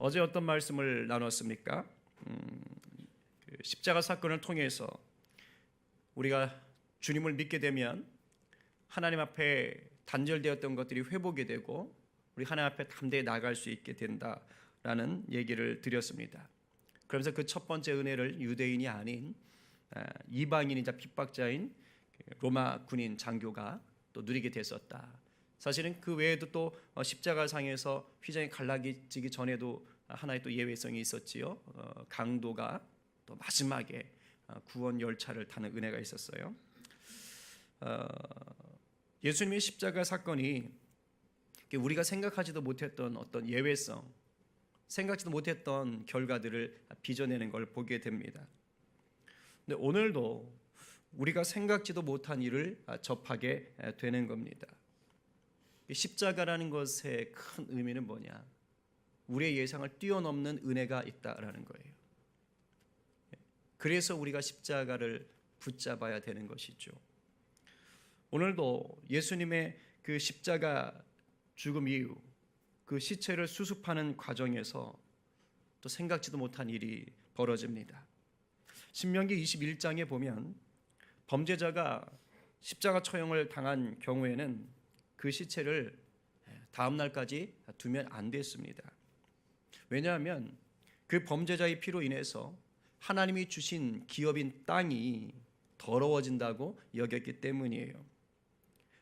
어제 어떤 말씀을 나눴습니까? 음, 그 십자가 사건을 통해서 우리가 주님을 믿게 되면 하나님 앞에 단절되었던 것들이 회복이 되고 우리 하나님 앞에 담대히 나갈 수 있게 된다라는 얘기를 드렸습니다. 그러면서 그 첫 번째 은혜를 유대인이 아닌 아, 이방인이자 핍박자인 로마 군인 장교가 또 누리게 됐었다. 사실은 그 외에도 또 어, 십자가상에서 휘장이 갈라지기 전에도 하나의 또 예외성이 있었지요. 어, 강도가 또 마지막에 어, 구원 열차를 타는 은혜가 있었어요. 어, 예수님의 십자가 사건이 우리가 생각하지도 못했던 어떤 예외성, 생각지도 못했던 결과들을 빚어내는 걸 보게 됩니다. 근데 오늘도 우리가 생각지도 못한 일을 접하게 되는 겁니다. 이 십자가라는 것의 큰 의미는 뭐냐? 우리의 예상을 뛰어넘는 은혜가 있다라는 거예요. 그래서 우리가 십자가를 붙잡아야 되는 것이죠. 오늘도 예수님의 그 십자가 죽음 이후 그 시체를 수습하는 과정에서 또 생각지도 못한 일이 벌어집니다. 신명기 21장에 보면 범죄자가 십자가 처형을 당한 경우에는 그 시체를 다음 날까지 두면 안 됐습니다. 왜냐하면 그 범죄자의 피로 인해서 하나님이 주신 기업인 땅이 더러워진다고 여겼기 때문이에요.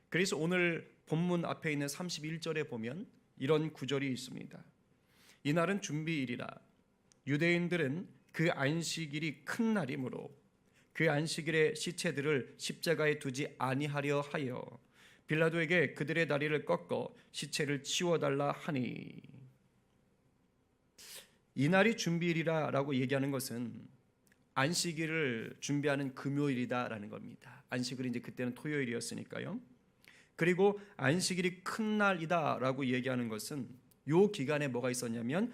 그래서 오늘 본문 앞에 있는 31절에 보면 이런 구절이 있습니다. 이날은 준비일이라 유대인들은 그 안식일이 큰 날이므로 그 안식일에 시체들을 십자가에 두지 아니하려 하여 빌라도에게 그들의 다리를 꺾어 시체를 치워달라 하니 이날이 준비일이라라고 얘기하는 것은 안식일을 준비하는 금요일이다라는 겁니다. 안식일이 이제 그때는 토요일이었으니까요. 그리고 안식일이 큰 날이다라고 얘기하는 것은 요 기간에 뭐가 있었냐면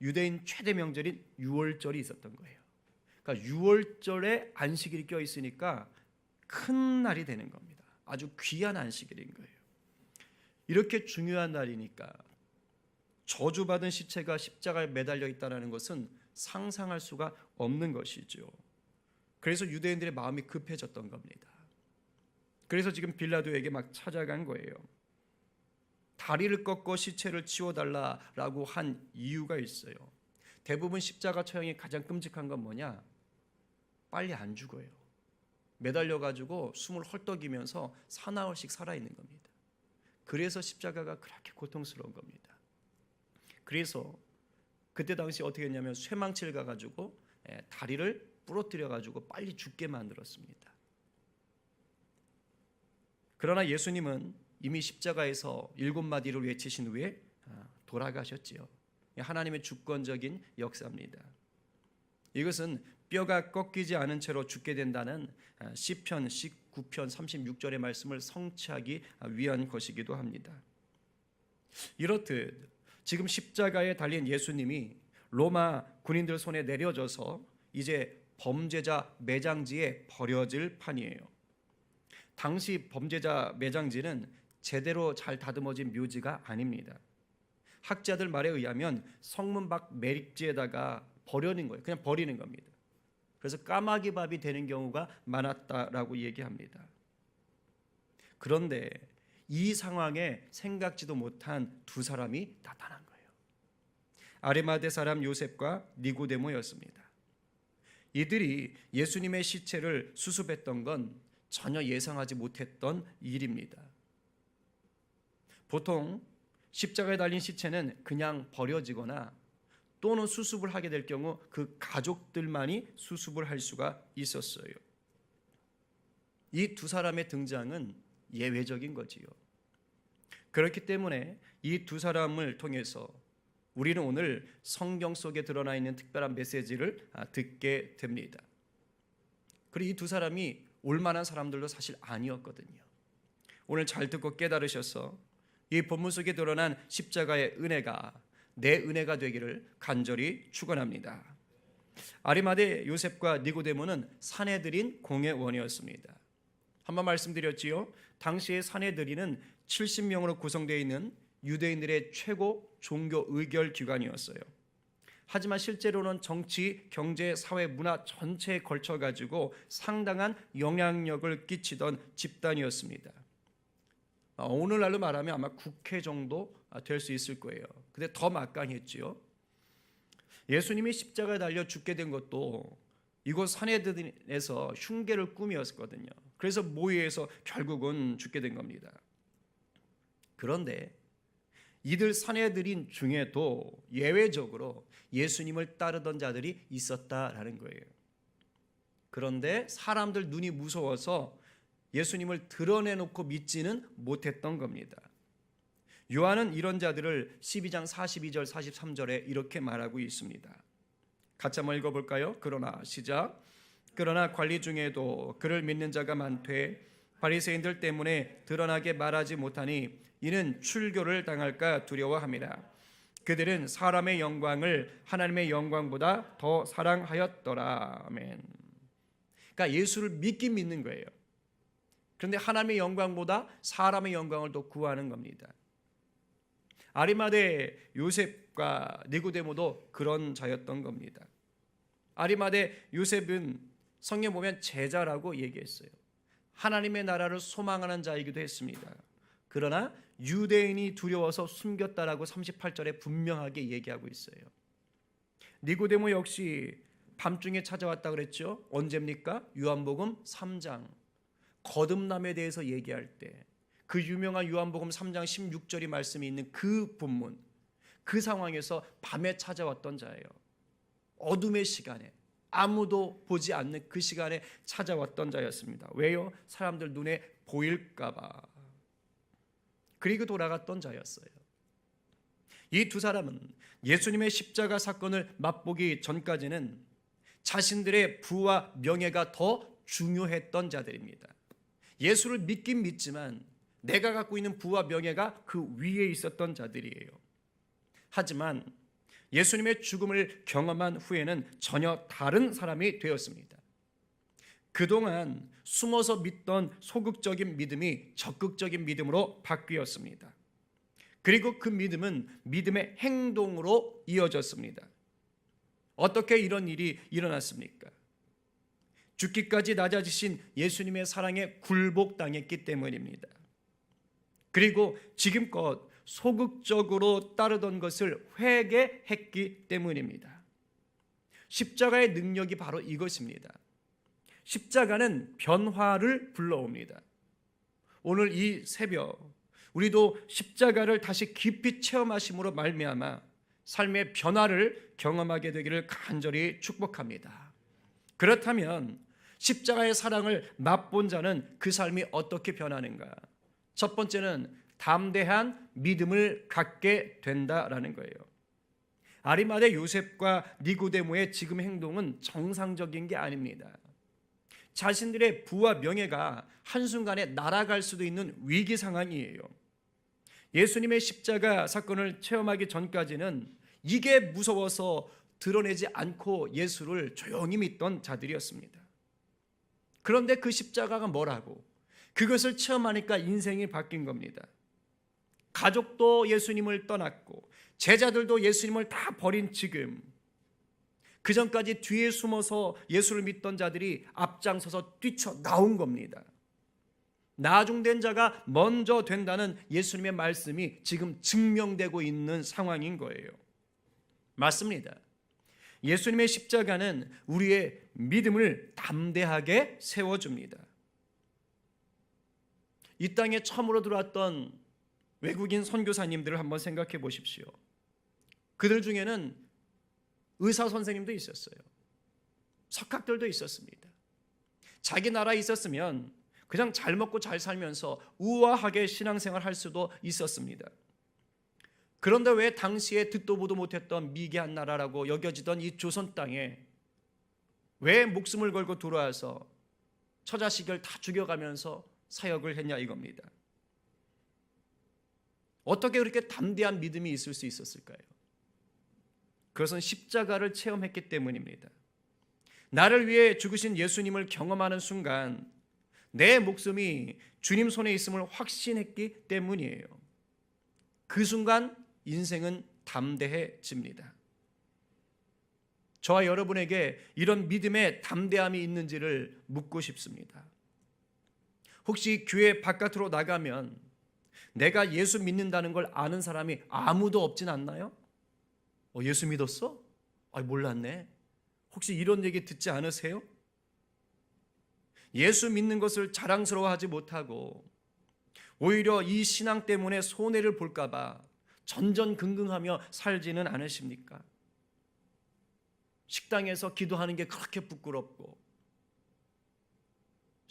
유대인 최대 명절인 유월절이 있었던 거예요. 그러니까 유월절에 안식일이 껴 있으니까 큰 날이 되는 겁니다. 아주 귀한 안식일인 거예요. 이렇게 중요한 날이니까 저주받은 시체가 십자가에 매달려 있다는 것은 상상할 수가 없는 것이죠. 그래서 유대인들의 마음이 급해졌던 겁니다. 그래서 지금 빌라도에게 막 찾아간 거예요. 다리를 꺾어 시체를 치워달라라고 한 이유가 있어요. 대부분 십자가 처형이 가장 끔찍한 건 뭐냐? 빨리 안 죽어요. 매달려 가지고 숨을 헐떡이면서 사나흘씩 살아 있는 겁니다. 그래서 십자가가 그렇게 고통스러운 겁니다. 그래서 그때 당시 어떻게 했냐면 쇠망치를 가 가지고 예, 다리를 부러뜨려 가지고 빨리 죽게 만들었습니다. 그러나 예수님은 이미 십자가에서 일곱 마디를 외치신 후에 아, 돌아가셨지요. 하나님의 주권적인 역사입니다. 이것은 뼈가 꺾이지 않은 채로 죽게 된다는 아, 시편 19편 36절의 말씀을 성취하기 위한 것이기도 합니다. 이렇듯 지금 십자가에 달린 예수님이 로마 군인들 손에 내려져서 이제 범죄자 매장지에 버려질 판이에요. 당시 범죄자 매장지는 제대로 잘 다듬어진 묘지가 아닙니다. 학자들 말에 의하면 성문 밖 매립지에다가 버려는 거예요. 그냥 버리는 겁니다. 그래서 까마귀 밥이 되는 경우가 많았다라고 얘기합니다. 그런데 이 상황에 생각지도 못한 두 사람이 나타난 거예요. 아레마데 사람 요셉과 니고데모였습니다. 이들이 예수님의 시체를 수습했던 건 전혀 예상하지 못했던 일입니다. 보통 십자가에 달린 시체는 그냥 버려지거나 또는 수습을 하게 될 경우 그 가족들만이 수습을 할 수가 있었어요. 이 두 사람의 등장은 예외적인 거지요. 그렇기 때문에 이 두 사람을 통해서 우리는 오늘 성경 속에 드러나 있는 특별한 메시지를 아, 듣게 됩니다. 그리고 이 두 사람이 올만한 사람들도 사실 아니었거든요. 오늘 잘 듣고 깨달으셔서 이 본문 속에 드러난 십자가의 은혜가 내 은혜가 되기를 간절히 축원합니다. 아리마대 요셉과 니고데모는 사내들인 공회원이었습니다. 한번 말씀드렸지요. 당시의 사내들이는 70명으로 구성되어 있는 유대인들의 최고 종교 의결 기관이었어요. 하지만 실제로는 정치, 경제, 사회, 문화 전체에 걸쳐 가지고 상당한 영향력을 끼치던 집단이었습니다. 아, 오늘날로 말하면 아마 국회 정도 될 수 있을 거예요. 근데 더 막강했지요. 예수님이 십자가에 달려 죽게 된 것도 이곳 산헤드린에서 흉계를 꾸미었거든요. 그래서 모의에서 결국은 죽게 된 겁니다. 그런데 이들 산헤드린 중에도 예외적으로 예수님을 따르던 자들이 있었다라는 거예요. 그런데 사람들 눈이 무서워서 예수님을 드러내놓고 믿지는 못했던 겁니다. 요한은 이런 자들을 12장 42절 43절에 이렇게 말하고 있습니다. 같이 한번 읽어볼까요? 그러나 시작. 그러나 관리 중에도 그를 믿는 자가 많되 바리새인들 때문에 드러나게 말하지 못하니 이는 출교를 당할까 두려워함이라. 그들은 사람의 영광을 하나님의 영광보다 더 사랑하였더라. 아멘. 그러니까 예수를 믿긴 믿는 거예요. 그런데 하나님의 영광보다 사람의 영광을 더 구하는 겁니다. 아리마대 요셉과 니고데모도 그런 자였던 겁니다. 아리마대 요셉은 성경 보면 제자라고 얘기했어요. 하나님의 나라를 소망하는 자이기도 했습니다. 그러나 유대인이 두려워서 숨겼다라고 38절에 분명하게 얘기하고 있어요. 니고데모 역시 밤중에 찾아왔다 그랬죠. 언제입니까? 요한복음 3장. 거듭남에 대해서 얘기할 때 그 유명한 요한복음 3장 16절이 말씀이 있는 그 본문 그 상황에서 밤에 찾아왔던 자예요. 어둠의 시간에 아무도 보지 않는 그 시간에 찾아왔던 자였습니다. 왜요? 사람들 눈에 보일까봐. 그리고 돌아갔던 자였어요. 이 두 사람은 예수님의 십자가 사건을 맛보기 전까지는 자신들의 부와 명예가 더 중요했던 자들입니다. 예수를 믿긴 믿지만 내가 갖고 있는 부와 명예가 그 위에 있었던 자들이에요. 하지만 예수님의 죽음을 경험한 후에는 전혀 다른 사람이 되었습니다. 그동안 숨어서 믿던 소극적인 믿음이 적극적인 믿음으로 바뀌었습니다. 그리고 그 믿음은 믿음의 행동으로 이어졌습니다. 어떻게 이런 일이 일어났습니까? 죽기까지 낮아지신 예수님의 사랑에 굴복당했기 때문입니다. 그리고 지금껏 소극적으로 따르던 것을 회개했기 때문입니다. 십자가의 능력이 바로 이것입니다. 십자가는 변화를 불러옵니다. 오늘 이 새벽 우리도 십자가를 다시 깊이 체험하심으로 말미암아 삶의 변화를 경험하게 되기를 간절히 축복합니다. 그렇다면 십자가의 사랑을 맛본 자는 그 삶이 어떻게 변하는가? 첫 번째는 담대한 믿음을 갖게 된다라는 거예요. 아리마대 요셉과 니고데모의 지금 행동은 정상적인 게 아닙니다. 자신들의 부와 명예가 한순간에 날아갈 수도 있는 위기 상황이에요. 예수님의 십자가 사건을 체험하기 전까지는 이게 무서워서 드러내지 않고 예수를 조용히 믿던 자들이었습니다. 그런데 그 십자가가 뭐라고? 그것을 체험하니까 인생이 바뀐 겁니다. 가족도 예수님을 떠났고 제자들도 예수님을 다 버린 지금 그 전까지 뒤에 숨어서 예수를 믿던 자들이 앞장서서 뛰쳐 나온 겁니다. 나중된 자가 먼저 된다는 예수님의 말씀이 지금 증명되고 있는 상황인 거예요. 맞습니다. 예수님의 십자가는 우리의 믿음을 담대하게 세워줍니다. 이 땅에 처음으로 들어왔던 외국인 선교사님들을 한번 생각해 보십시오. 그들 중에는 의사 선생님도 있었어요. 석학들도 있었습니다. 자기 나라에 있었으면 그냥 잘 먹고 잘 살면서 우아하게 신앙생활 할 수도 있었습니다. 그런데 왜 당시에 듣도 보도 못했던 미개한 나라라고 여겨지던 이 조선 땅에 왜 목숨을 걸고 들어와서 처자식을 다 죽여가면서 사역을 했냐 이겁니다. 어떻게 그렇게 담대한 믿음이 있을 수 있었을까요? 그것은 십자가를 체험했기 때문입니다. 나를 위해 죽으신 예수님을 경험하는 순간 내 목숨이 주님 손에 있음을 확신했기 때문이에요. 그 순간 인생은 담대해집니다. 저와 여러분에게 이런 믿음의 담대함이 있는지를 묻고 싶습니다. 혹시 교회 바깥으로 나가면 내가 예수 믿는다는 걸 아는 사람이 아무도 없진 않나요? 어, 예수 믿었어? 아, 몰랐네. 혹시 이런 얘기 듣지 않으세요? 예수 믿는 것을 자랑스러워하지 못하고 오히려 이 신앙 때문에 손해를 볼까봐 전전긍긍하며 살지는 않으십니까? 식당에서 기도하는 게 그렇게 부끄럽고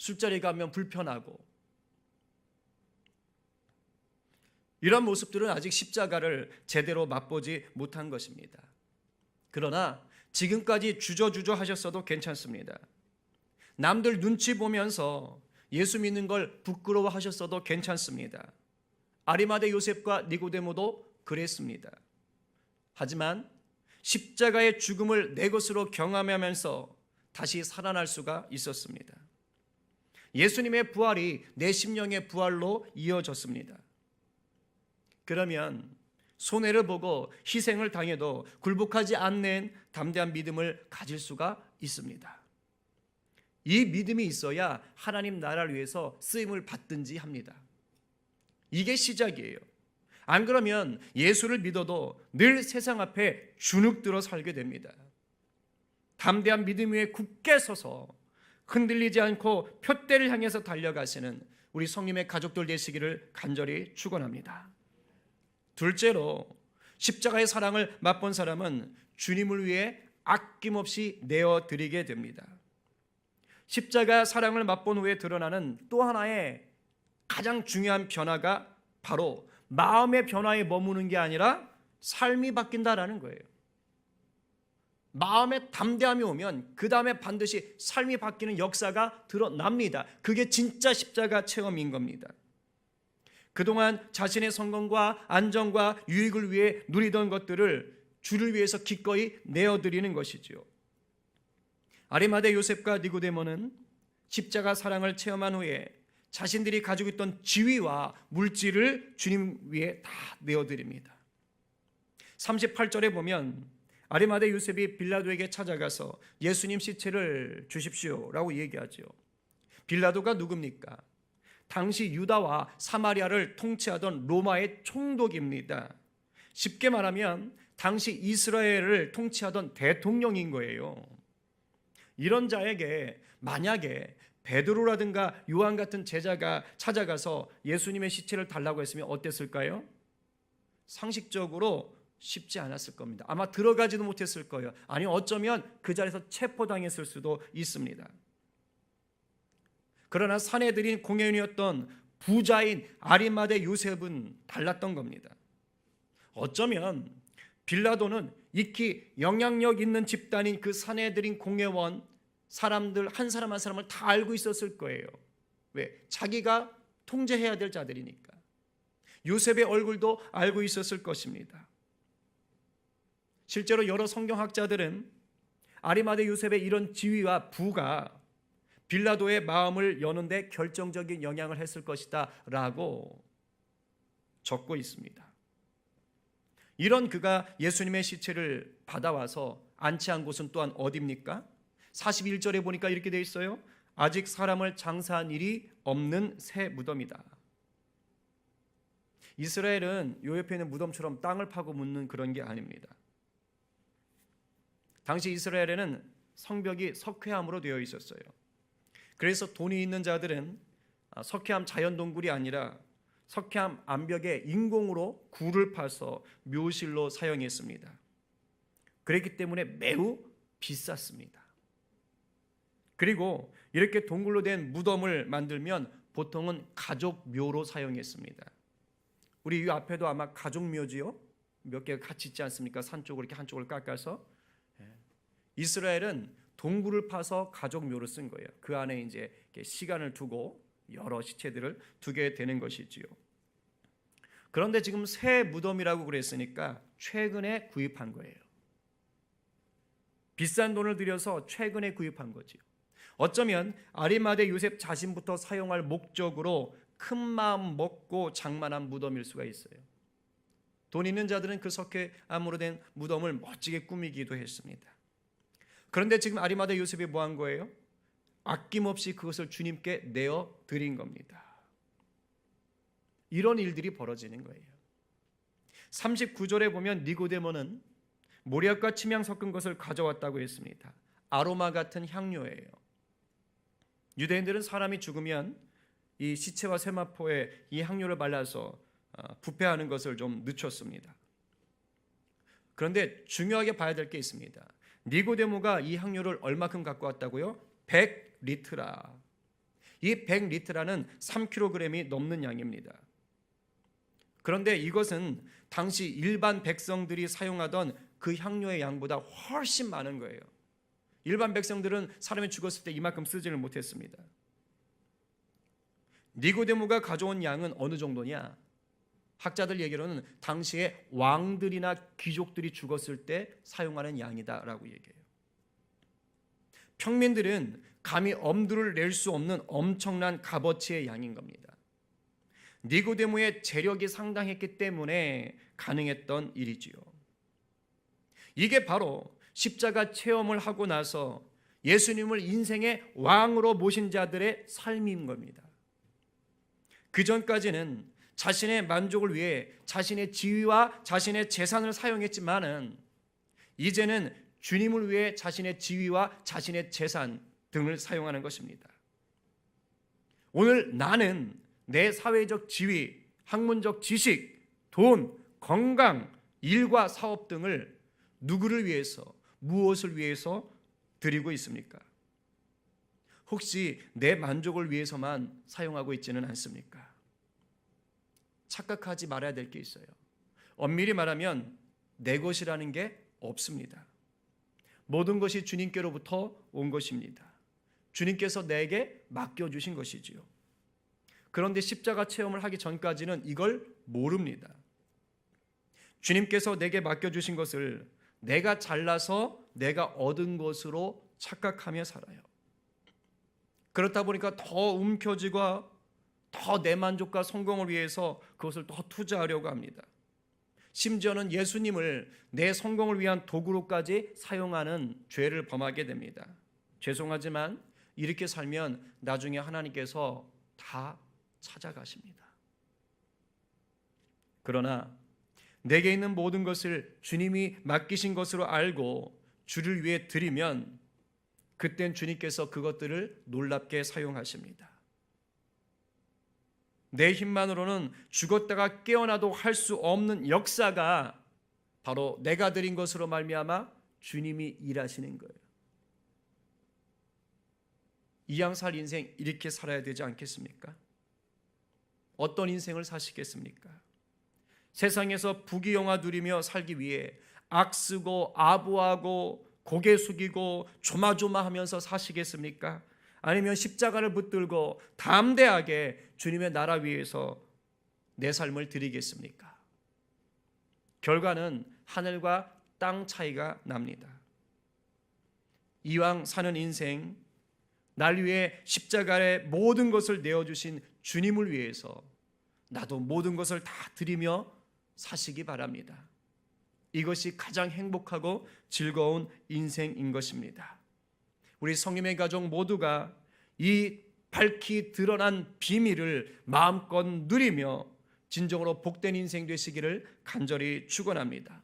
술자리 가면 불편하고 이런 모습들은 아직 십자가를 제대로 맛보지 못한 것입니다. 그러나 지금까지 주저주저 하셨어도 괜찮습니다. 남들 눈치 보면서 예수 믿는 걸 부끄러워 하셨어도 괜찮습니다. 아리마대 요셉과 니고데모도 그랬습니다. 하지만 십자가의 죽음을 내 것으로 경험하면서 다시 살아날 수가 있었습니다. 예수님의 부활이 내 심령의 부활로 이어졌습니다. 그러면 손해를 보고 희생을 당해도 굴복하지 않는 담대한 믿음을 가질 수가 있습니다. 이 믿음이 있어야 하나님 나라를 위해서 쓰임을 받든지 합니다. 이게 시작이에요. 안 그러면 예수를 믿어도 늘 세상 앞에 주눅들어 살게 됩니다. 담대한 믿음 위에 굳게 서서 흔들리지 않고 표대를 향해서 달려가시는 우리 성님의 가족들 되시기를 간절히 축원합니다. 둘째로 십자가의 사랑을 맛본 사람은 주님을 위해 아낌없이 내어 드리게 됩니다. 십자가 사랑을 맛본 후에 드러나는 또 하나의 가장 중요한 변화가 바로 마음의 변화에 머무는 게 아니라 삶이 바뀐다라는 거예요. 마음의 담대함이 오면 그 다음에 반드시 삶이 바뀌는 역사가 드러납니다. 그게 진짜 십자가 체험인 겁니다. 그동안 자신의 성공과 안정과 유익을 위해 누리던 것들을 주를 위해서 기꺼이 내어드리는 것이지요. 아리마대 요셉과 니고데모는 십자가 사랑을 체험한 후에 자신들이 가지고 있던 지위와 물질을 주님 위에 다 내어드립니다. 38절에 보면 아리마대 요셉이 빌라도에게 찾아가서 예수님 시체를 주십시오라고 얘기하죠. 빌라도가 누굽니까? 당시 유다와 사마리아를 통치하던 로마의 총독입니다. 쉽게 말하면 당시 이스라엘을 통치하던 대통령인 거예요. 이런 자에게 만약에 베드로라든가 요한 같은 제자가 찾아가서 예수님의 시체를 달라고 했으면 어땠을까요? 상식적으로 쉽지 않았을 겁니다. 아마 들어가지도 못했을 거예요. 아니 어쩌면 그 자리에서 체포당했을 수도 있습니다. 그러나 사내들인 공연이었던 부자인 아리마대 요셉은 달랐던 겁니다. 어쩌면 빌라도는 익히 영향력 있는 집단인 그 사내들인 공회원 사람들 한 사람 한 사람을 다 알고 있었을 거예요. 왜? 자기가 통제해야 될 자들이니까. 요셉의 얼굴도 알고 있었을 것입니다. 실제로 여러 성경학자들은 아리마대 요셉의 이런 지위와 부가 빌라도의 마음을 여는데 결정적인 영향을 했을 것이다 라고 적고 있습니다. 이런 그가 예수님의 시체를 받아와서 안치한 곳은 또한 어디입니까? 41절에 보니까 이렇게 돼 있어요. 아직 사람을 장사한 일이 없는 새 무덤이다. 이스라엘은 요 옆에 있는 무덤처럼 땅을 파고 묻는 그런 게 아닙니다. 당시 이스라엘에는 성벽이 석회암으로 되어 있었어요. 그래서 돈이 있는 자들은 아, 석회암 자연 동굴이 아니라 석회암 암벽에 인공으로 굴을 파서 묘실로 사용했습니다. 그랬기 때문에 매우 비쌌습니다. 그리고 이렇게 동굴로 된 무덤을 만들면 보통은 가족 묘로 사용했습니다. 우리 이 앞에도 아마 가족 묘지요 몇 개가 같이 있지 않습니까? 산 쪽으로 이렇게 한쪽을 깎아서 예. 이스라엘은 동굴을 파서 가족 묘로 쓴 거예요. 그 안에 이제 시간을 두고 여러 시체들을 두게 되는 것이지요. 그런데 지금 새 무덤이라고 그랬으니까 최근에 구입한 거예요. 비싼 돈을 들여서 최근에 구입한 거지요. 어쩌면 아리마대 요셉 자신부터 사용할 목적으로 큰 마음 먹고 장만한 무덤일 수가 있어요. 돈 있는 자들은 그 석회암으로 된 무덤을 멋지게 꾸미기도 했습니다. 그런데 지금 아리마다 요셉이 뭐 한 거예요? 아낌없이 그것을 주님께 내어 드린 겁니다. 이런 일들이 벌어지는 거예요. 39절에 보면 니고데모는 모략과 침향 섞은 것을 가져왔다고 했습니다. 아로마 같은 향료예요. 유대인들은 사람이 죽으면 이 시체와 세마포에 이 향료를 발라서 어, 부패하는 것을 좀 늦췄습니다. 그런데 중요하게 봐야 될 게 있습니다. 니고데모가 이 향료를 얼마큼 갖고 왔다고요? 100리트라. 이 100리트라는 3kg이 넘는 양입니다. 그런데 이것은 당시 일반 백성들이 사용하던 그 향료의 양보다 훨씬 많은 거예요. 일반 백성들은 사람이 죽었을 때 이만큼 쓰지를 못했습니다. 니고데모가 가져온 양은 어느 정도냐? 학자들 얘기로는 당시에 왕들이나 귀족들이 죽었을 때 사용하는 양이다라고 얘기해요. 평민들은 감히 엄두를 낼 수 없는 엄청난 값어치의 양인 겁니다. 니고데모의 재력이 상당했기 때문에 가능했던 일이지요. 이게 바로 십자가 체험을 하고 나서 예수님을 인생의 왕으로 모신 자들의 삶인 겁니다. 그 전까지는 자신의 만족을 위해 자신의 지위와 자신의 재산을 사용했지만은 이제는 주님을 위해 자신의 지위와 자신의 재산 등을 사용하는 것입니다. 오늘 나는 내 사회적 지위, 학문적 지식, 돈, 건강, 일과 사업 등을 누구를 위해서, 무엇을 위해서 드리고 있습니까? 혹시 내 만족을 위해서만 사용하고 있지는 않습니까? 착각하지 말아야 될 게 있어요. 엄밀히 말하면 내 것이라는 게 없습니다. 모든 것이 주님께로부터 온 것입니다. 주님께서 내게 맡겨주신 것이지요. 그런데 십자가 체험을 하기 전까지는 이걸 모릅니다. 주님께서 내게 맡겨주신 것을 내가 잘나서 내가 얻은 것으로 착각하며 살아요. 그렇다 보니까 더 움켜쥐고 더 내 만족과 성공을 위해서 그것을 더 투자하려고 합니다. 심지어는 예수님을 내 성공을 위한 도구로까지 사용하는 죄를 범하게 됩니다. 죄송하지만 이렇게 살면 나중에 하나님께서 다 찾아가십니다. 그러나 내게 있는 모든 것을 주님이 맡기신 것으로 알고 주를 위해 드리면 그땐 주님께서 그것들을 놀랍게 사용하십니다. 내 힘만으로는 죽었다가 깨어나도 할 수 없는 역사가 바로 내가 드린 것으로 말미암아 주님이 일하시는 거예요. 이양 살 인생 이렇게 살아야 되지 않겠습니까? 어떤 인생을 사시겠습니까? 세상에서 부귀영화 누리며 살기 위해 악쓰고 아부하고 고개 숙이고 조마조마하면서 사시겠습니까? 아니면 십자가를 붙들고 담대하게 주님의 나라 위해서 내 삶을 드리겠습니까? 결과는 하늘과 땅 차이가 납니다. 이왕 사는 인생, 날 위해 십자가에 모든 것을 내어 주신 주님을 위해서 나도 모든 것을 다 드리며 사시기 바랍니다. 이것이 가장 행복하고 즐거운 인생인 것입니다. 우리 성님의 가족 모두가 이 밝히 드러난 비밀을 마음껏 누리며 진정으로 복된 인생 되시기를 간절히 축원합니다.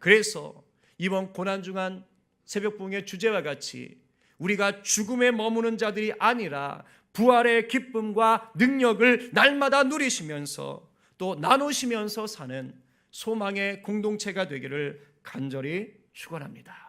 그래서 이번 고난 중한 새벽봉의 주제와 같이 우리가 죽음에 머무는 자들이 아니라 부활의 기쁨과 능력을 날마다 누리시면서 또 나누시면서 사는 소망의 공동체가 되기를 간절히 축원합니다.